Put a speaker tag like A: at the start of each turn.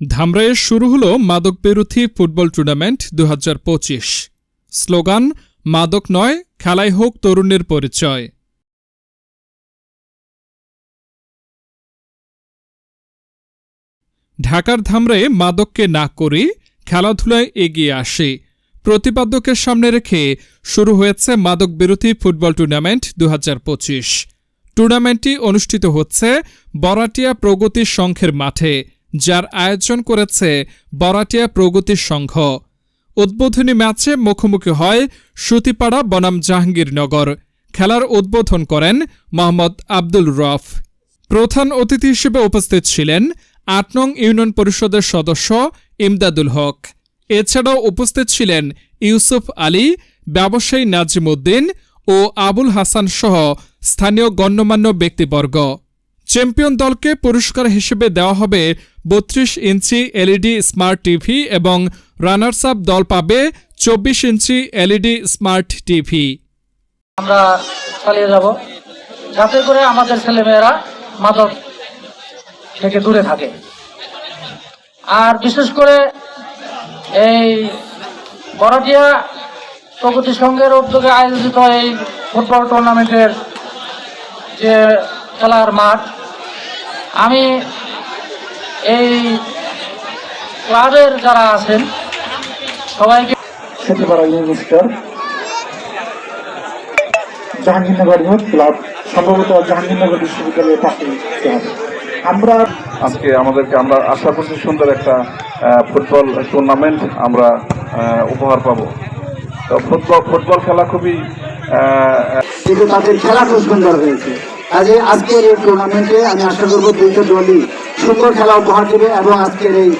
A: ধামরাইয়ে শুরু হলো মাদক বিরোধী ফুটবল টুর্নামেন্ট দুহাজার পঁচিশ। স্লোগান, মাদক নয় খেলায় হোক তরুণের পরিচয়। ঢাকার ধামরায় মাদককে না করে খেলাধুলায় এগিয়ে আসে। প্রতিপাদ্যকে সামনে রেখে শুরু হয়েছে মাদক বিরোধী ফুটবল টুর্নামেন্ট দুহাজার পঁচিশ। টুর্নামেন্টটি অনুষ্ঠিত হচ্ছে বরাটিয়া প্রগতি সংঘের মাঠে। যার আয়োজন করেছে বরাটিয়া প্রগতি সংঘ। উদ্বোধনী ম্যাচে মুখোমুখি হয় সুতিপাড়া বনাম জাহাঙ্গীরনগর। খেলার উদ্বোধন করেন মোহাম্মদ আব্দুল রফ। প্রধান অতিথি হিসেবে উপস্থিত ছিলেন আট নং ইউনিয়ন পরিষদের সদস্য ইমদাদুল হক। এছাড়াও উপস্থিত ছিলেন ইউসুফ আলী, ব্যবসায়ী নাজিম উদ্দিন ও আবুল হাসান সহ স্থানীয় গণ্যমান্য ব্যক্তিবর্গ। চ্যাম্পিয়ন দলকে পুরস্কার হিসেবে দেওয়া হবে বত্রিশ ইঞ্চি এলইডি স্মার্ট টিভি এবং রানার্স আপ দল পাবে চব্বিশ ইঞ্চি এলইডি স্মার্ট টিভি।
B: আমরা চালিয়ে যাব। যাতে করে আমাদের ছেলেমেয়েরা মাদক থেকে দূরে থাকে। আর বিশেষ করে এই বড়টিয়া প্রগতি সংঘের উদ্যোগে আয়োজিত এই ফুটবল টুর্নামেন্টের যে খেলার মাঠ, আমি এই ক্লাবের যারা আছেন সবাইকে
C: সেতুপাড়া ইউনিভার্সিটার জাহাঙ্গীরনগর ইউথ ক্লাব সম্ভবত জাহাঙ্গীরনগর বিশ্ববিদ্যালয়ের পাশে হতে হবে আমরা
D: আজকে আমাদেরকে আমরা আশা করছি সুন্দর একটা ফুটবল টুর্নামেন্ট আমরা উপহার পাবো। তো ফুটবল ফুটবল খেলা খুবই
C: কিন্তু তাদের খেলা খুব সুন্দর হয়েছে। কাজে আজকের এই টুর্নামেন্টে আমি আশা করব দুইটা দলই সুন্দর খেলা উপহার দেবে এবং আজকের এই